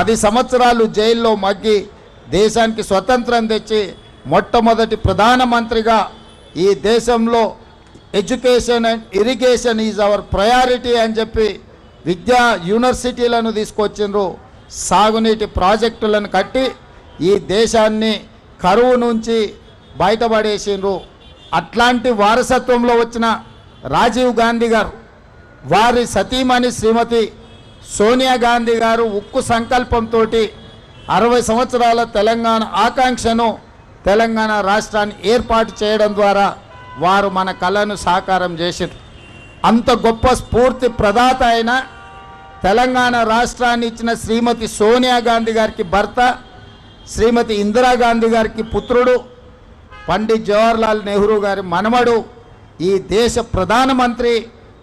పది సంవత్సరాలు జైల్లో మగ్గి దేశానికి స్వతంత్రం తెచ్చి మొట్టమొదటి ప్రధానమంత్రిగా ఈ దేశంలో education and irrigation is our priority అని చెప్పి విద్యా యూనివర్సిటీలను తీసుకొచ్చిండ్రు. సాగునీటి ప్రాజెక్టులను కట్టి ఈ దేశాన్ని కరువు నుంచి బయటపడేసిండ్రు. అట్లాంటి వారసత్వంలో వచ్చిన రాజీవ్ గాంధీ గారు వారి సతీమణి శ్రీమతి సోనియా గాంధీ గారు ఉక్కు సంకల్పంతో అరవై సంవత్సరాల తెలంగాణ ఆకాంక్షను తెలంగాణ రాష్ట్రాన్ని ఏర్పాటు చేయడం ద్వారా వారు మన కళను సాకారం చేశారు అంత గొప్ప స్ఫూర్తి ప్రదాత అయిన తెలంగాణ రాష్ట్రాన్ని ఇచ్చిన శ్రీమతి సోనియా గాంధీ గారికి భర్త శ్రీమతి ఇందిరాగాంధీ గారికి పుత్రుడు పండిత్ జవహర్లాల్ నెహ్రూ గారి మనమడు ఈ దేశ ప్రధానమంత్రి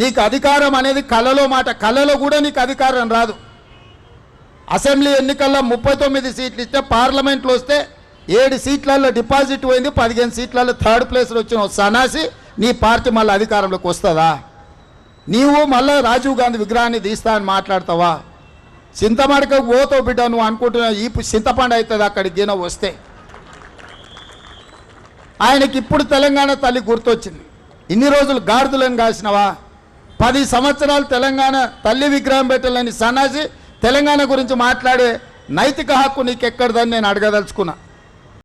నీకు అధికారం అనేది కళలో మాట కళలో కూడా నీకు అధికారం రాదు. అసెంబ్లీ ఎన్నికల్లో ముప్పై తొమ్మిది సీట్లు ఇస్తే పార్లమెంట్లో వస్తే ఏడు సీట్లలో డిపాజిట్ పోయింది పదిహేను సీట్లలో థర్డ్ ప్లేస్లో వచ్చిన సనాసి సన్నాసి నీ పార్టీ మళ్ళీ అధికారంలోకి వస్తుందా? నీవు మళ్ళీ రాజీవ్ గాంధీ విగ్రహాన్ని తీస్తా అని మాట్లాడతావా? చింతమడకకు పోతో బిడ్డ నువ్వు అనుకుంటున్నావు ఈ చింతపండు అవుతుంది అక్కడికి గిన వస్తే. ఆయనకి ఇప్పుడు తెలంగాణ తల్లి గుర్తొచ్చింది. ఇన్ని రోజులు గాడిదలను కాసినవా? పది సంవత్సరాలు తెలంగాణ తల్లి విగ్రహం పెట్టాలని సన్నాసి తెలంగాణ గురించి మాట్లాడే నైతిక హక్కు నీకు ఎక్కడదని నేను అడగదలుచుకున్నా.